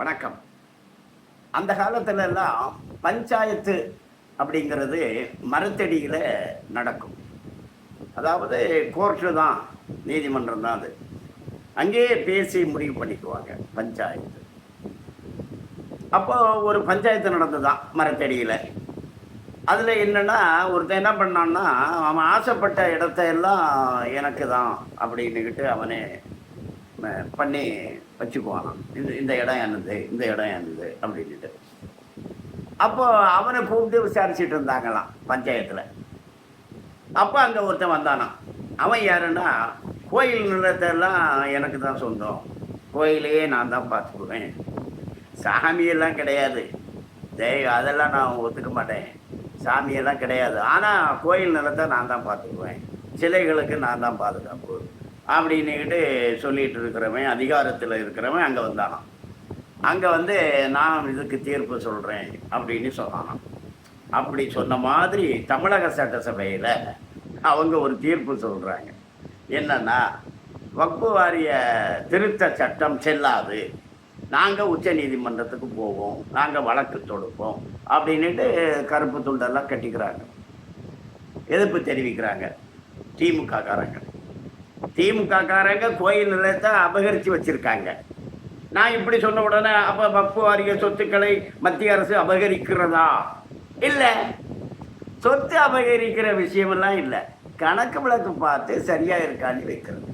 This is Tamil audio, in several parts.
வணக்கம். அந்த காலத்துல எல்லாம் பஞ்சாயத்து அப்படிங்கிறது மரத்தடியில் நடக்கும். அதாவது கோர்ட்டு தான் நீதிமன்றம் தான் அது. அங்கேயே பேசி முடிவு பண்ணிக்குவாங்க பஞ்சாயத்து. அப்போ ஒரு பஞ்சாயத்து நடந்ததுதான் மரத்தடியில். அதில் என்னென்னா ஒருத்தன் என்ன பண்ணான்னா அவன் ஆசைப்பட்ட இடத்த எல்லாம் எனக்கு தான் அப்படின்னுக்கிட்டு அவனே பண்ணி வச்சுக்குவானாம் இந்த இந்த இடம் என்னது இந்த இடம் என்னது அப்படின்ட்டு அப்போ அவனை கூப்பிட்டு விசாரிச்சுட்டு இருந்தாங்களாம் பஞ்சாயத்தில். அப்போ அங்கே ஒருத்தன் வந்தானாம். அவன் யாருன்னா கோயில் நிலத்தெல்லாம் எனக்கு தான் சொந்தம். கோயிலையே நான் தான் பார்த்துக்குவேன். சாமியெல்லாம் கிடையாது. தெய்வ அதெல்லாம் நான் ஒத்துக்க மாட்டேன். சாமியெல்லாம் கிடையாது. ஆனால் கோயில் நிலத்தை நான் தான் பார்த்துக்குவேன். சிலைகளுக்கு நான் தான் பாதுகாப்பு. அப்படின்னுக்கிட்டு சொல்லிட்டு இருக்கிறவன் அதிகாரத்தில் இருக்கிறவன் அங்கே வந்தானாம் அங்கே வந்து நான் இதுக்கு தீர்ப்பு சொல்கிறேன் அப்படின்னு சொன்னானான் அப்படி சொன்ன மாதிரி தமிழக சட்டசபையில் அவங்க ஒரு தீர்ப்பு சொல்கிறாங்க என்னென்னா வக்பு வாரிய திருத்த சட்டம் செல்லாது. நாங்கள் உச்ச நீதிமன்றத்துக்கு போவோம். நாங்கள் வழக்கு தொடுப்போம் அப்படின்னுட்டு கருப்பு துண்டெல்லாம் கட்டிக்கிறாங்க. எதிர்ப்பு தெரிவிக்கிறாங்க. திமுக காரங்க திமுக காரங்க கோயில் நிலையத்தை அபகரித்து வச்சுருக்காங்க. நான் இப்படி சொன்ன உடனே அப்போ வக்பு வாரிய சொத்துக்களை மத்திய அரசு அபகரிக்கிறதா? இல்லை. சொத்து அபகரிக்கிற விஷயமெல்லாம் இல்லை. கணக்கு விளக்கு பார்த்து சரியாக இருக்கான்னு வைக்கிறது.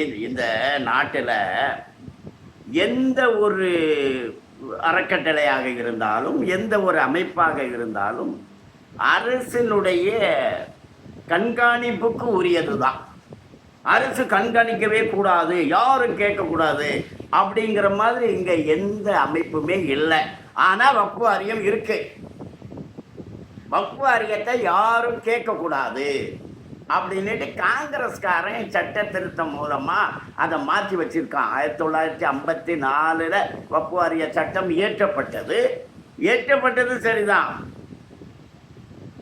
இது இந்த நாட்டில் எந்த ஒரு அறக்கட்டளையாக இருந்தாலும் எந்த ஒரு அமைப்பாக இருந்தாலும் அரசினுடைய கண்காணிப்புக்கு உரியது தான் அரசு கண்காணிக்கவே கூடாது யாரும் கேட்கக்கூடாது அப்படிங்கிற மாதிரி இங்கே எந்த அமைப்புமே இல்லை. ஆனால் வக்பு வாரியம் இருக்கு. வக்பு வாரியத்தை யாரும் கேட்கக்கூடாது அப்படின்னுட்டு காங்கிரஸ்காரன் சட்ட திருத்தம் மூலமாக அதை மாற்றி வச்சிருக்கான். ஆயிரத்தி தொள்ளாயிரத்தி ஐம்பத்தி நாலில் வக்பு வாரிய சட்டம் இயற்றப்பட்டது. இயற்றப்பட்டது சரிதான்.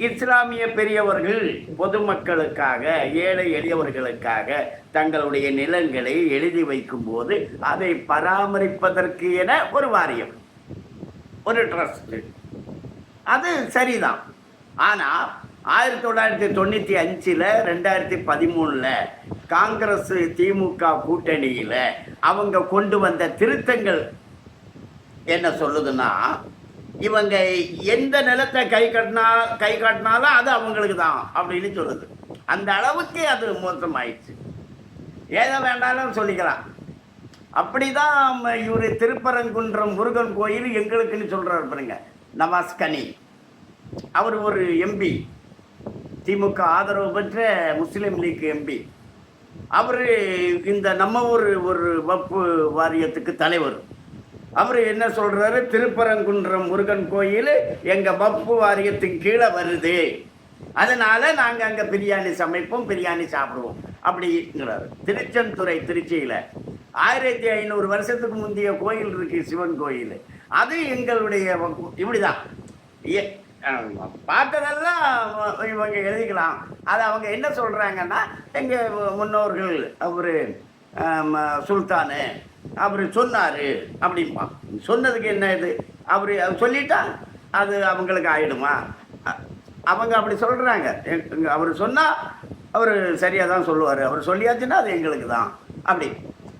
இஸ்லாமிய பெரியவர்கள் பொதுமக்களுக்காக ஏழை எளியவர்களுக்காக தங்களுடைய நிலங்களை எழுதி வைக்கும்போது அதை பராமரிப்பதற்கு என ஒரு வாரியம் ஒரு ட்ரஸ்ட். அது சரிதான். ஆனால் ஆயிரத்தி தொள்ளாயிரத்தி தொண்ணூற்றி அஞ்சில் ரெண்டாயிரத்தி பதிமூணில் காங்கிரஸ் திமுக கூட்டணியில் அவங்க கொண்டு வந்த திருத்தங்கள் என்ன சொல்லுதுன்னா இவங்க எந்த நிலத்தை கை கட்டினா கை காட்டினாலும் அது அவங்களுக்கு தான் அப்படின்னு சொல்லுது அந்த அளவுக்கு அது மோசமாயிடுச்சு. ஏதோ வேண்டாலும் சொல்லிக்கலாம். அப்படிதான் இவர் திருப்பரங்குன்றம் முருகன் கோயில் எங்களுக்குன்னு சொல்கிறார் பாருங்க. நவாஸ் கனி அவர் ஒரு எம்பி திமுக ஆதரவு பெற்ற முஸ்லீம் லீக் எம்பி அவர் இந்த நம்ம ஊர் ஒரு வப்பு வாரியத்துக்கு தலைவர். அவர் என்ன சொல்றாரு? திருப்பரங்குன்றம் முருகன் கோயில் எங்க பப்பு வாரியத்தின் கீழே வருது. அதனால நாங்க அங்க பிரியாணி சமைப்போம் பிரியாணி சாப்பிடுவோம். அப்படிங்கிறாரு. திருச்செந்துறை திருச்சியில. ஆயிரத்தி ஐநூறு வருஷத்துக்கு முந்தைய கோயில் இருக்கு சிவன் கோயில். அது எங்களுடைய இப்படிதான். பார்த்ததெல்லாம் இவங்க எழுதிக்கலாம். அது அவங்க என்ன சொல்றாங்கன்னா எங்க முன்னோர்கள் அவரு சுல்தானு அவர் சொன்னார் அப்படிம்பா. சொன்னதுக்கு என்ன இது? அவர் சொல்லிட்டா அது அவங்களுக்கு ஆயிடுமா? அவங்க அப்படி சொல்கிறாங்க அவர் சொன்னால் அவர் சரியாக தான் சொல்லுவார். அவர் சொல்லியாச்சுன்னா அது எங்களுக்கு தான். அப்படி.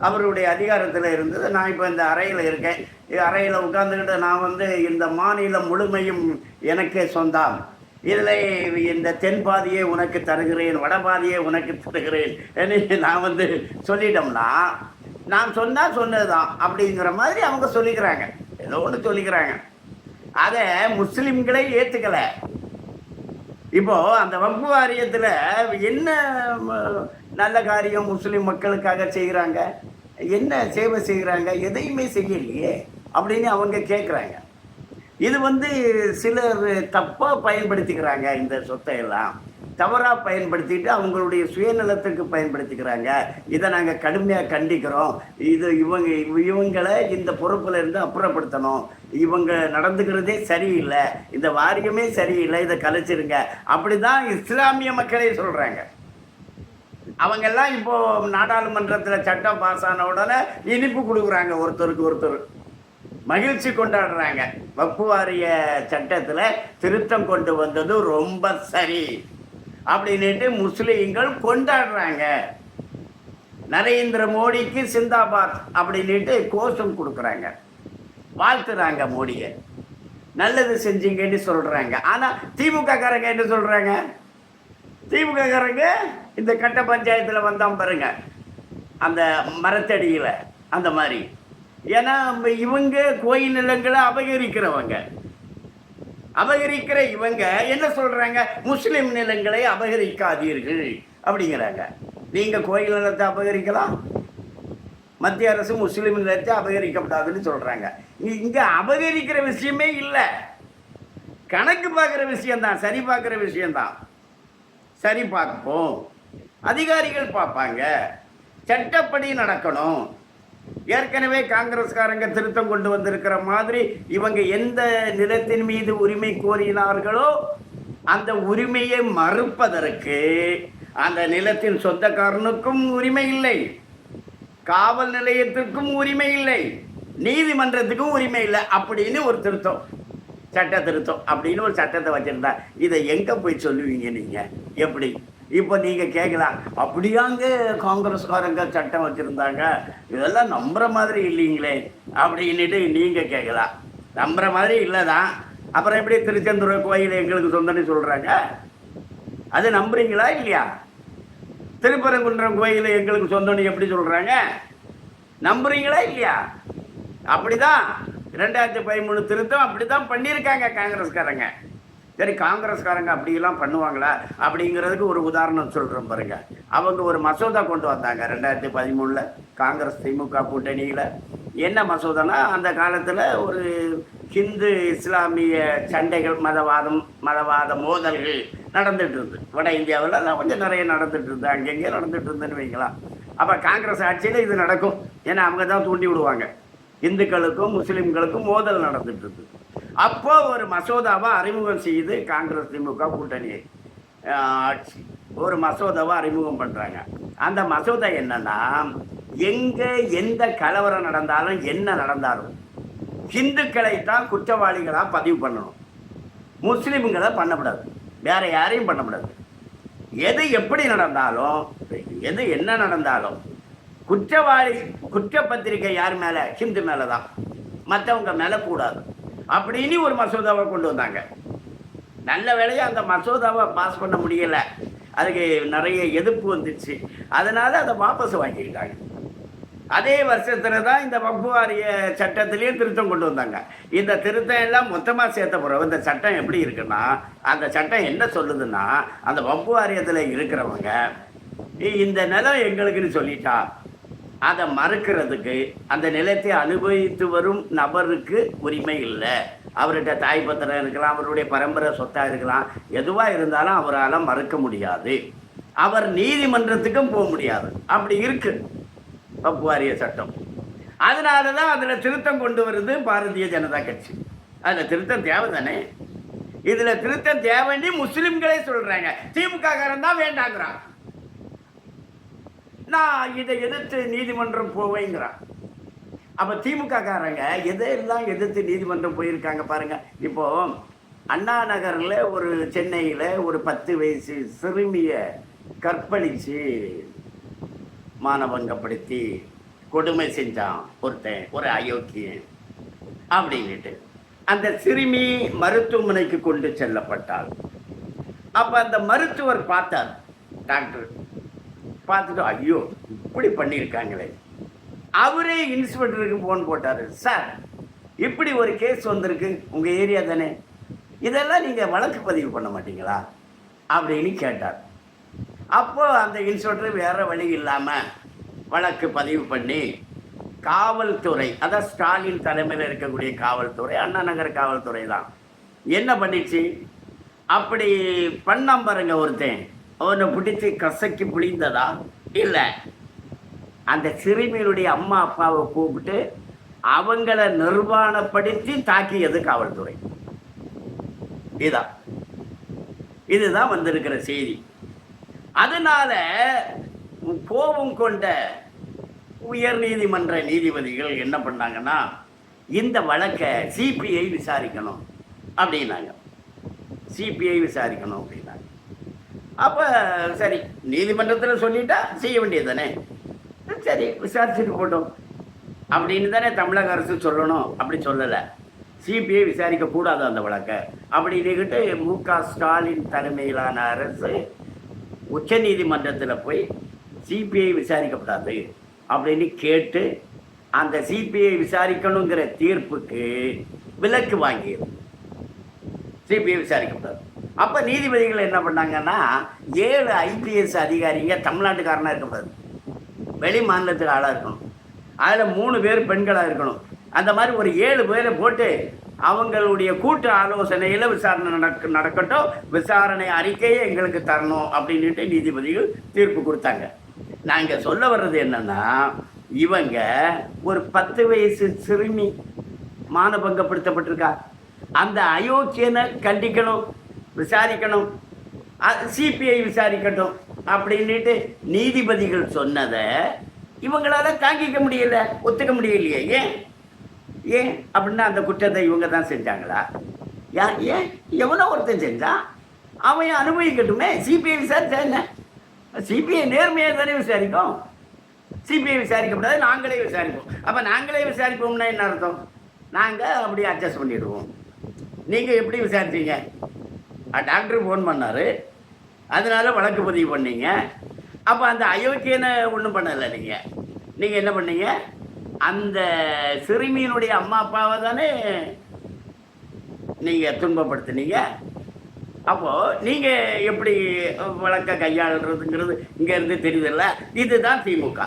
அவருடைய அதிகாரத்தில் இருந்தது நான் இப்போ இந்த அறையில் இருக்கேன். அறையில் உட்காந்துக்கிட்டு நான் வந்து இந்த மாநிலம் முழுமையும் எனக்கே சொந்தம். இதில் இந்த தென் பாதியை உனக்கு தருகிறேன் வட பாதியை உனக்கு தருகிறேன். என்று நான் வந்து சொல்லிட்டோம்னா நான் சொன்னால் சொன்னதுதான் அப்படிங்கிற மாதிரி அவங்க சொல்லிக்கிறாங்க. ஏதோ ஒன்று சொல்லிக்கிறாங்க. அதை முஸ்லீம்களே ஏற்றுக்கலை இப்போ அந்த வக்பு வாரியத்தில் என்ன நல்ல காரியம் முஸ்லீம் மக்களுக்காக செய்கிறாங்க என்ன சேவை செய்கிறாங்க எதையுமே செய்யலையே அப்படின்னு அவங்க கேட்குறாங்க இது வந்து சிலர் தப்பாக பயன்படுத்திக்கிறாங்க இந்த சொத்தை எல்லாம். தவறாக பயன்படுத்திட்டு அவங்களுடைய சுயநலத்துக்கு பயன்படுத்திக்கிறாங்க. இதை நாங்கள் கடுமையாக கண்டிக்கிறோம். இது இவங்க இவங்களை இந்த பொறுப்பில் இருந்து அப்புறப்படுத்தணும். இவங்க நடந்துக்கிறதே சரியில்லை. இந்த வாரியமே சரியில்லை. இதை கலைச்சிருங்க. அப்படிதான் இஸ்லாமிய மக்களே சொல்கிறாங்க அவங்கெல்லாம் இப்போது நாடாளுமன்றத்தில் சட்டம் பாஸ் ஆன உடனே இனிப்பு கொடுக்குறாங்க ஒருத்தருக்கு ஒருத்தர். மகிழ்ச்சி கொண்டாடுறாங்க. வக்பு வாரிய சட்டத்தில் திருத்தம் கொண்டு வந்தது ரொம்ப சரி. அப்படின்னுட்டு முஸ்லீம்கள் கொண்டாடுறாங்க. நரேந்திர மோடிக்கு சிந்தாபாத் அப்படின்னுட்டு கோஷம் கொடுக்குறாங்க. வாழ்த்துறாங்க மோடியை. நல்லது செஞ்சீங்கன்னு சொல்கிறாங்க ஆனால் திமுக காரங்க என்ன சொல்கிறாங்க திமுக காரங்க இந்த கட்ட பஞ்சாயத்தில் வந்தால் பாருங்க. அந்த மரத்தடியில் அந்த மாதிரி. ஏன்னா இவங்க கோயில் நிலங்களை அபகரிக்கிறவங்க. அபகரிக்கிற இவங்க என்ன சொல்றாங்க? முஸ்லிம் நிலங்களை அபகரிக்காதீர்கள். அப்படிங்கிறாங்க. நீங்க கோயில் நிலத்தை அபகரிக்கலாம். மத்திய அரசு முஸ்லிம் நிலத்தை அபகரிக்கப்படாதுன்னு சொல்றாங்க. இங்க அபகரிக்கிற விஷயமே இல்லை. கணக்கு பார்க்குற விஷயம்தான் சரி பார்க்குற விஷயம்தான். சரி பார்ப்போம். அதிகாரிகள் பார்ப்பாங்க. சட்டப்படி நடக்கணும். ஏற்கனவே காங்கிரஸ்காரங்க திருத்தம் கொண்டு வந்திருக்கிற மாதிரி இவங்க எந்த நிலத்தின் மீது உரிமை கோரினார்களோ அந்த உரிமையை மறுப்பதற்கு அந்த நிலத்தின் சொந்தக்காரனுக்கும் உரிமை இல்லை. காவல் நிலையத்திற்கும் உரிமை இல்லை. நீதிமன்றத்துக்கும் உரிமை இல்லை அப்படின்னு ஒரு திருத்தம். சட்ட திருத்தம் அப்படின்னு ஒரு சட்டத்தை வச்சிருந்தா இதை எங்க போய் சொல்லுவீங்க நீங்க? எப்படி? இப்போ நீங்கள் கேட்கலாம் அப்படியாங்க காங்கிரஸ்காரங்க சட்டம் வச்சுருந்தாங்க? இதெல்லாம் நம்புகிற மாதிரி இல்லைங்களே அப்படின்னுட்டு நீங்கள் கேட்கலாம் நம்புற மாதிரி இல்லை தான் அப்புறம் எப்படி திருச்செந்தூர் கோயில் எங்களுக்கு சொந்தம்னு சொல்கிறாங்க அது நம்புறீங்களா இல்லையா? திருப்பரங்குன்றம் கோயில் எங்களுக்கு சொந்தம்னு எப்படி சொல்கிறாங்க நம்புறீங்களா இல்லையா? அப்படிதான். ரெண்டாயிரத்தி பதிமூணு திருத்தம் அப்படி தான் பண்ணியிருக்காங்க காங்கிரஸ்காரங்க. சரி காங்கிரஸ்காரங்க அப்படியெல்லாம் பண்ணுவாங்களா? அப்படிங்கிறதுக்கு ஒரு உதாரணம் சொல்கிறோம் பாருங்க. அவங்க ஒரு மசோதா கொண்டு வந்தாங்க ரெண்டாயிரத்தி பதிமூணில் காங்கிரஸ் திமுக கூட்டணியில். என்ன மசோதானா? அந்த காலத்தில் ஒரு ஹிந்து இஸ்லாமிய சண்டைகள் மதவாதம் மதவாத மோதல்கள் நடந்துட்டு இருந்து வட இந்தியாவில் அதெல்லாம் கொஞ்சம் நிறைய நடந்துட்டு இருந்து அங்கங்கே நடந்துட்டு இருந்துன்னு வைக்கலாம் அப்போ காங்கிரஸ் ஆட்சியில் இது நடக்கும். ஏன்னா அவங்க தான் தூண்டி விடுவாங்க. இந்துக்களுக்கும் முஸ்லீம்களுக்கும் மோதல் நடந்துட்டு இருக்கு அப்போ ஒரு மசோதாவை அறிமுகம் செய்து காங்கிரஸ் திமுக கூட்டணி ஆட்சி. ஒரு மசோதாவை அறிமுகம் பண்ணுறாங்க அந்த மசோதா என்னன்னா எங்கே எந்த கலவரம் நடந்தாலும் என்ன நடந்தாலும் ஹிந்துக்களை தான் குற்றவாளிகளாக பதிவு பண்ணணும். முஸ்லீம்களை பண்ணக்கூடாது. வேற யாரையும் பண்ணக்கூடாது. எது எப்படி நடந்தாலும் எது என்ன நடந்தாலும் குற்றவாளி குற்றப்பத்திரிக்கை யார் மேலே? ஹிந்து மேலே தான் மற்றவங்க மேலே கூடாது. அப்படின்னு ஒரு மசோதாவை கொண்டு வந்தாங்க. நல்ல வேலையாக அந்த மசோதாவை பாஸ் பண்ண முடியல. அதுக்கு நிறைய எதிர்ப்பு வந்துச்சு. அதனால் அதை வாபஸ் வாங்கிக்கிட்டாங்க. அதே வருஷத்தில் தான் இந்த வக்ஃபு வாரிய சட்டத்திலையும் திருத்தம் கொண்டு வந்தாங்க. இந்த திருத்தம் எல்லாம் மொத்தமாக சேர்த்த பிறகு இந்த சட்டம் எப்படி இருக்குன்னா அந்த சட்டம் என்ன சொல்லுதுன்னா அந்த வக்ஃபு வாரியத்தில் இருக்கிறவங்க இந்த நிலம் எங்களுக்குன்னு சொல்லிட்டா அதை மறுக்கிறதுக்கு அந்த நிலத்தை அனுபவித்து வரும் நபருக்கு உரிமை இல்லை. அவர்கிட்ட தாய் பத்திரம் இருக்கலாம் அவருடைய பரம்பரை சொத்தாக இருக்கலாம். எதுவாக இருந்தாலும் அவரால் மறுக்க முடியாது. அவர் நீதிமன்றத்துக்கும் போக முடியாது. அப்படி இருக்கு. வக்ஃபு வாரிய சட்டம். அதனால தான் அதில் திருத்தம் கொண்டு வருது பாரதிய ஜனதா கட்சி. அதில் திருத்தம் தேவை தானே இதில் திருத்தம் தேவைன்னு முஸ்லீம்களே சொல்கிறாங்க திமுக காரன் தான் வேண்டாங்கிறான். நான் இதை எதிர்த்து நீதிமன்றம் போவேங்கிறான். அப்போ திமுக காரங்க எதையெல்லாம் எதிர்த்து நீதிமன்றம் போயிருக்காங்க பாருங்க. இப்போ அண்ணா நகரில் ஒரு சென்னையில் ஒரு பத்து வயசு சிறுமியை கற்பழித்து மானபங்கப்படுத்தி கொடுமை செஞ்சான் ஒருத்தன் ஒரு அயோக்கியன் அப்படின்னுட்டு. அந்த சிறுமி மருத்துவமனைக்கு கொண்டு செல்லப்பட்டாள். அப்போ அந்த மருத்துவர் பார்த்தார் டாக்டர் பார்த்துட்டு ஐயோ இப்படி பண்ணியிருக்காங்களே. அவரே இன்ஸ்பெக்டருக்கு ஃபோன் போட்டார். சார் இப்படி ஒரு கேஸ் வந்திருக்கு. உங்கள் ஏரியா தானே? இதெல்லாம் நீங்கள் வழக்கு பதிவு பண்ண மாட்டீங்களா? அப்படின்னு கேட்டார். அப்போது அந்த இன்ஸ்பெக்டர் வேறு வழி இல்லாமல் வழக்கு பதிவு பண்ணி காவல்துறை அதான் ஸ்டாலின் தலைமையில் இருக்கக்கூடிய காவல்துறை அண்ணா நகர் காவல்துறை தான். என்ன பண்ணிச்சு? அப்படி பண்ணாம பாருங்க ஒருத்தன். அவனை பிடிச்சி கசக்கி புழிந்ததா? இல்லை. அந்த சிறுமியினுடைய அம்மா அப்பாவை கூப்பிட்டு அவங்கள நிர்வாணப்படுத்தி தாக்கியது காவல்துறை. இதான். இதுதான் வந்திருக்கிற செய்தி. அதனால கோபம் கொண்ட உயர் நீதிமன்ற நீதிபதிகள் என்ன பண்ணாங்கன்னா இந்த வழக்கை சிபிஐ விசாரிக்கணும் அப்படின்னாங்க. சிபிஐ விசாரிக்கணும் அப்படின்னா அப்போ சரி நீதிமன்றத்தில் சொல்லிட்டா செய்ய வேண்டியது தானே சரி விசாரிச்சுட்டு போட்டோம். அப்படின்னு தானே தமிழக அரசு சொல்லணும். அப்படி சொல்லலை. சிபிஐ விசாரிக்க கூடாது அந்த வழக்கை? அப்படின்னுக்கிட்டு மு க ஸ்டாலின் தலைமையிலான அரசு உச்ச நீதிமன்றத்தில் போய் சிபிஐ விசாரிக்கப்படாது அப்படின்னு கேட்டு அந்த சிபிஐ விசாரிக்கணுங்கிற தீர்ப்புக்கு விலக்கு வாங்கியது. சிபிஐ விசாரிக்கப்படாது. அப்போ நீதிபதிகள் என்ன பண்ணாங்கன்னா ஏழு ஐபிஎஸ் அதிகாரிங்க தமிழ்நாட்டுக்காரனாக இருக்கக்கூடாது வெளி மாநிலத்துக்கு ஆளாக இருக்கணும். அதில் மூணு பேர் பெண்களாக இருக்கணும். அந்த மாதிரி ஒரு ஏழு பேரை போட்டு அவங்களுடைய கூட்டு ஆலோசனையில் விசாரணை நடக்க நடக்கட்டும். விசாரணை அறிக்கையை எங்களுக்கு தரணும் அப்படின்ட்டு நீதிபதிகள் தீர்ப்பு கொடுத்தாங்க. நாங்கள் சொல்ல வர்றது என்னன்னா இவங்க ஒரு பத்து வயசு சிறுமி மானபங்கப்படுத்தப்பட்டிருக்கா. அந்த அயோக்கியனை கண்டிக்கணும். விசாரிக்கணும். சிபிஐ விசாரிக்கட்டும் அப்படின்னுட்டு நீதிபதிகள் சொன்னதை இவங்களால தாங்கிக்க முடியல ஒத்துக்க முடியலையே ஏன்? ஏன் அப்படின்னா அந்த குற்றத்தை இவங்க தான் செஞ்சாங்களா? யா ஏன்? எவனோ ஒருத்தன் செஞ்சான். அவன் அனுபவிக்கட்டுமே சிபிஐ விசாரிச்சா என்ன? சிபிஐ நேர்மையாக தானே விசாரிக்கும். சிபிஐ விசாரிக்கப்படாது நாங்களே விசாரிப்போம். அப்போ நாங்களே விசாரிப்போம்னா என்ன அர்த்தம்? நாங்கள் அப்படியே அட்ஜஸ்ட் பண்ணிடுவோம். நீங்கள் எப்படி விசாரிச்சீங்க? டாக்டர் ஃபோன் பண்ணார். அதனால் வழக்கு பதிவு பண்ணீங்க. அப்போ அந்த அயோக்கியனை ஒன்றும் பண்ணலை நீங்கள் நீங்கள் என்ன பண்ணீங்க? அந்த சிறுமியினுடைய அம்மா அப்பாவை தானே நீங்கள் துன்பப்படுத்துனீங்க. அப்போது நீங்கள் எப்படி வழக்க கையாளுறதுங்கிறது இங்கேருந்து தெரியுதில்ல? இதுதான் திமுக.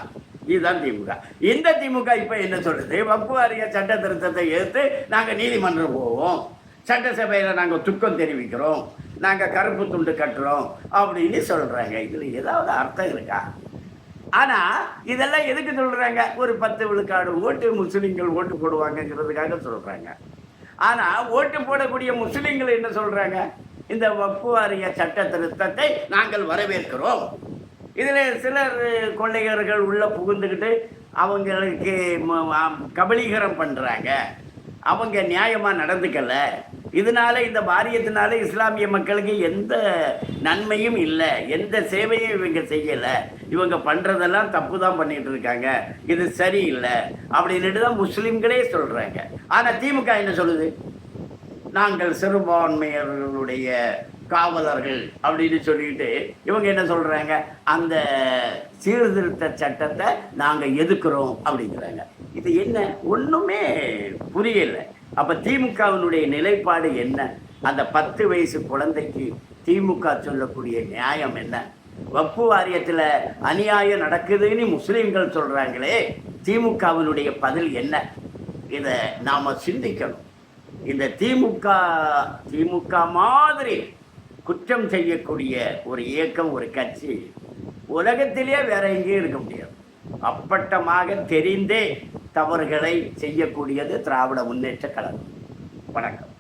இதுதான் திமுக. இந்த திமுக இப்போ என்ன சொல்லுது? வப்பு வாரிய சட்ட திருத்தத்தை எதிர்த்து நாங்கள் நீதிமன்றம் போவோம். சட்டசபையில் நாங்கள் துக்கம் தெரிவிக்கிறோம். நாங்கள் கருப்பு துண்டு கட்டுறோம் அப்படின்னு சொல்கிறாங்க இதில் ஏதாவது அர்த்தம் இருக்கா? ஆனால் இதெல்லாம் எதுக்கு சொல்கிறாங்க ஒரு பத்து விழுக்காடு ஓட்டு முஸ்லீம்கள் ஓட்டு போடுவாங்கங்கிறதுக்காக சொல்கிறாங்க ஆனால் ஓட்டு போடக்கூடிய முஸ்லீம்கள் என்ன சொல்கிறாங்க இந்த வப்பு வாரிய சட்ட திருத்தத்தை நாங்கள் வரவேற்கிறோம். இதில் சிலர் கொள்ளையர்கள் உள்ளே புகுந்துக்கிட்டு அவங்களுக்கு கபலீகரம் பண்ணுறாங்க அவங்க நியாயமாக நடந்துக்கலை. இதனால இந்த வாரியத்தினால இஸ்லாமிய மக்களுக்கு எந்த நன்மையும் இல்லை. எந்த சேவையும் இவங்க செய்யலை. இவங்க பண்ணுறதெல்லாம் தப்பு தான் பண்ணிட்டு இருக்காங்க. இது சரியில்லை. அப்படின்னுட்டு தான் முஸ்லீம்களே சொல்கிறாங்க ஆனால் திமுக என்ன சொல்லுது? நாங்கள் சிறுபான்மையர்களுடைய காவலர்கள் அப்படின்னு சொல்லிட்டு இவங்க என்ன சொல்கிறாங்க அந்த சீர்திருத்த சட்டத்தை நாங்கள் எதுக்குறோம் அப்படிங்கிறாங்க. இது என்ன? ஒன்றுமே புரியலை. அப்போ திமுகவினுடைய நிலைப்பாடு என்ன? அந்த பத்து வயசு குழந்தைக்கு திமுக சொல்லக்கூடிய நியாயம் என்ன? வப்பு வாரியத்தில் அநியாயம் நடக்குதுன்னு முஸ்லீம்கள் சொல்கிறாங்களே திமுகவினுடைய பதில் என்ன? இதை நாம் சிந்திக்கணும். இந்த திமுக திமுக மாதிரி குற்றம் செய்யக்கூடிய ஒரு இயக்கம் ஒரு கட்சி உலகத்திலே வேற எங்கேயும் இருக்க முடியாது. அப்பட்டமாக தெரிந்தே தவறுகளை செய்யக்கூடியது திராவிட முன்னேற்ற கழகம். வணக்கம்.